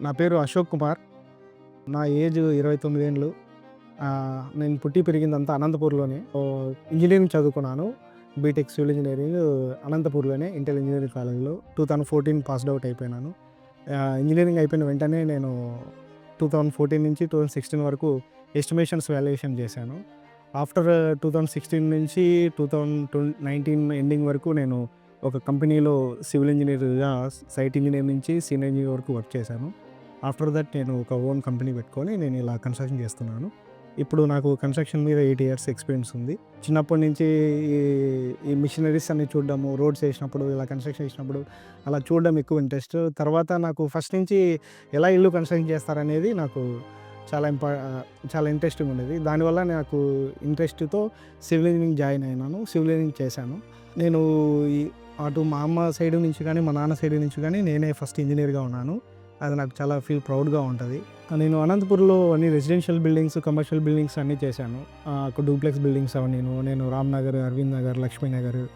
నా పేరు అశోక్ కుమార్. నా ఏజ్ ఇరవై తొమ్మిది ఏళ్ళు. నేను పుట్టి పెరిగిందంతా అనంతపూర్లోనే. ఇంజనీరింగ్ చదువుకున్నాను. బీటెక్ సివిల్ ఇంజనీరింగ్ అనంతపూర్లోనే ఇంటర్ ఇంజనీరింగ్ కాలేజ్లో. Two thousand fourteen passed out అయిపోయినాను. Engineering అయిపోయిన వెంటనే నేను టూ థౌజండ్ ఫోర్టీన్ నుంచి టూ థౌజండ్ సిక్స్టీన్ వరకు ఎస్టిమేషన్స్ వాల్యుయేషన్ చేశాను. ఆఫ్టర్ టూ థౌజండ్ సిక్స్టీన్ నుంచి టూ థౌజండ్ ట్వ నైన్టీన్ ఎండింగ్ వరకు నేను ఒక కంపెనీలో సివిల్ ఇంజనీర్గా సైట్ ఇంజనీర్ నుంచి సీనియర్ ఇంజనీర్ వరకు వర్క్ చేశాను. ఆఫ్టర్ దట్ నేను ఒక ఓన్ కంపెనీ పెట్టుకొని నేను ఇలా కన్స్ట్రక్షన్ చేస్తున్నాను. ఇప్పుడు నాకు కన్స్ట్రక్షన్ మీద ఎయిట్ ఇయర్స్ ఎక్స్పీరియన్స్ ఉంది. చిన్నప్పటి నుంచి ఈ- ఈ మిషనరీస్ అన్ని చూడడము రోడ్స్ వేసినప్పుడు ఇలా కన్స్ట్రక్షన్ చేసినప్పుడు అలా చూడడం ఎక్కువ ఇంట్రెస్ట్. తర్వాత నాకు ఫస్ట్ నుంచి ఎలా ఇల్లు కన్స్ట్రక్షన్ చేస్తారనేది నాకు చాలా ఇంపా చాలా ఇంట్రెస్టింగ్ ఉండేది. దానివల్ల నాకు ఇంట్రెస్ట్తో సివిల్ ఇంజనీరింగ్ జాయిన్ అయినాను సివిల్ ఇంజనీరింగ్ చేశాను. నేను ఈ- అటు మా అమ్మ సైడ్ నుంచి కానీ మా నాన్న సైడ్ నుంచి కానీ నేనే ఫస్ట్ ఇంజనీర్గా ఉన్నాను. అది నాకు చాలా ఫీల్ ప్రౌడ్గా ఉంటుంది. నేను అనంతపూర్లో అన్ని రెసిడెన్షియల్ బిల్డింగ్స్ కమర్షియల్ బిల్డింగ్స్ అన్నీ చేశాను. అక్కడ డూప్లెక్స్ బిల్డింగ్స్ అవి నేను నేను రామ్ నగర్ అరవింద్ నగర్ లక్ష్మీ నగర్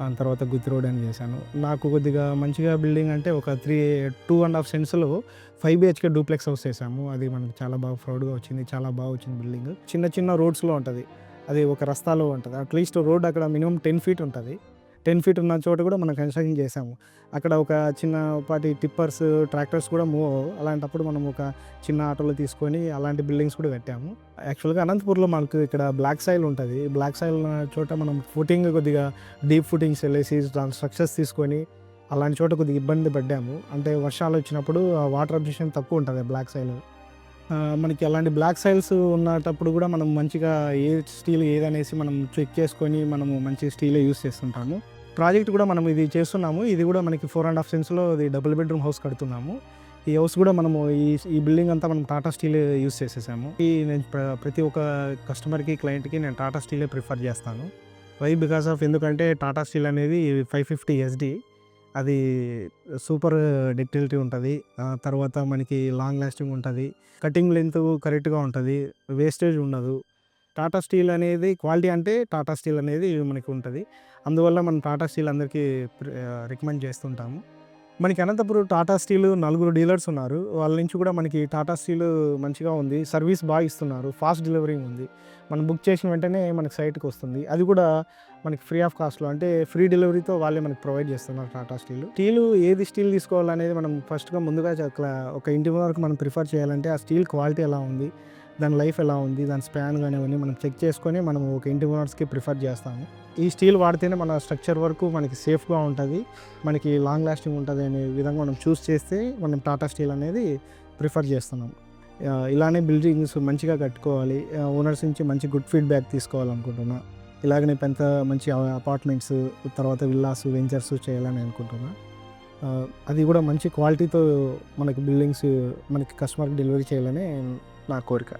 ఆ తర్వాత గుత్తి రోడ్ అని చేశాను. నాకు కొద్దిగా మంచిగా బిల్డింగ్ అంటే ఒక త్రీ టూ అండ్ హాఫ్ సెంట్స్లో ఫైవ్ బిహెచ్కే డూప్లెక్స్ హౌస్ చేసాము అది మనకు చాలా బాగా ప్రౌడ్గా వచ్చింది చాలా బాగా వచ్చింది బిల్డింగ్. చిన్న చిన్న రోడ్స్లో ఉంటుంది. అది ఒక రస్తాలో ఉంటుంది. అట్లీస్ట్ రోడ్ అక్కడ మినిమం టెన్ ఫీట్ ఉంటుంది. టెన్ ఫీట్ ఉన్న చోట కూడా మనం కన్స్ట్రక్షన్ చేసాము అక్కడ ఒక చిన్నపాటి టిప్పర్స్ ట్రాక్టర్స్ కూడా మూవ్ అలాంటప్పుడు మనం ఒక చిన్న ఆటోలో తీసుకొని అలాంటి బిల్డింగ్స్ కూడా కట్టాము. యాక్చువల్గా అనంతపూర్లో మనకు ఇక్కడ బ్లాక్ సాయిల్ ఉంటుంది. బ్లాక్ సాయిల్ ఉన్న చోట మనం ఫుటింగ్ కొద్దిగా డీప్ ఫుటింగ్స్ వెళ్ళేసి దాని స్ట్రక్చర్స్ తీసుకొని అలాంటి చోట కొద్దిగా ఇబ్బంది పడ్డాము. అంటే వర్షాలు వచ్చినప్పుడు వాటర్ అబ్జెక్షన్ తక్కువ ఉంటుంది బ్లాక్ సాయిల్. మనకి అలాంటి బ్లాక్ సైల్స్ ఉన్నటప్పుడు కూడా మనం మంచిగా ఏ స్టీల్ ఏదనేసి మనం చెక్ చేసుకొని మనము మంచి స్టీలే యూస్ చేస్తుంటాము. ప్రాజెక్ట్ కూడా మనం ఇది చేస్తున్నాము. ఇది కూడా మనకి ఫోర్ అండ్ హాఫ్ సెన్స్లో ఇది డబుల్ బెడ్రూమ్ హౌస్ కడుతున్నాము. ఈ హౌస్ కూడా మనము ఈ ఈ బిల్డింగ్ అంతా మనం టాటా స్టీల్ యూస్ చేసేసాము. ఈ నేను ప్ర- ప్రతి ఒక్క కస్టమర్కి క్లయింట్కి నేను టాటా స్టీలే ప్రిఫర్ చేస్తాను. వై బికాస్ ఆఫ్ ఎందుకంటే టాటా స్టీల్ అనేది ఫైవ్ ఫిఫ్టీ ఎస్డి అది సూపర్ డెక్టిలిటీ ఉంటుంది. తర్వాత మనకి లాంగ్ లాస్టింగ్ ఉంటుంది. కటింగ్ లెంత్ కరెక్ట్గా ఉంటుంది. వేస్టేజ్ ఉండదు. టాటా స్టీల్ అనేది క్వాలిటీ అంటే టాటా స్టీల్ అనేది మనకి ఉంటుంది. అందువల్ల మనం టాటా స్టీల్ అందరికీ రికమెండ్ చేస్తుంటాము. మనకి అనంతపురం టాటా స్టీల్ నలుగురు డీలర్స్ ఉన్నారు. వాళ్ళ నుంచి కూడా మనకి టాటా స్టీల్ మంచిగా ఉంది. సర్వీస్ బాగా ఇస్తున్నారు. ఫాస్ట్ డెలివరీ ఉంది. మనం బుక్ చేసిన వెంటనే మనకి సైట్కి వస్తుంది. అది కూడా మనకి ఫ్రీ ఆఫ్ కాస్ట్లో అంటే ఫ్రీ డెలివరీతో వాళ్ళే మనకి ప్రొవైడ్ చేస్తున్నారు టాటా స్టీల్. స్టీల్ ఏది స్టీల్ తీసుకోవాలనేది మనం ఫస్ట్గా ముందుగా ఒక ఇంటి వరకు మనం ప్రిఫర్ చేయాలంటే ఆ స్టీల్ క్వాలిటీ ఎలా ఉంది. దాని లైఫ్ ఎలా ఉంది దాని స్పాన్ కానీ మనం చెక్ చేసుకొని మనం ఒక ఇంటి ఓనర్స్కి ప్రిఫర్ చేస్తాము. ఈ స్టీల్ వాడితేనే మన స్ట్రక్చర్ వరకు మనకి సేఫ్గా ఉంటుంది మనకి లాంగ్ లాస్టింగ్ ఉంటుంది అనే విధంగా మనం చూస్ చేస్తే మనం టాటా స్టీల్ అనేది ప్రిఫర్ చేస్తున్నాం. ఇలానే బిల్డింగ్స్ మంచిగా కట్టుకోవాలి ఓనర్స్ నుంచి మంచి గుడ్ ఫీడ్బ్యాక్ తీసుకోవాలనుకుంటున్నా. ఇలాగనే పెద్ద మంచి అపార్ట్మెంట్స్ తర్వాత విల్లాస్ వెంచర్స్ చేయాలని అనుకుంటున్నా. అది కూడా మంచి క్వాలిటీతో మనకి బిల్డింగ్స్ మనకి కస్టమర్కి డెలివరీ చేయాలని నా కోరిక.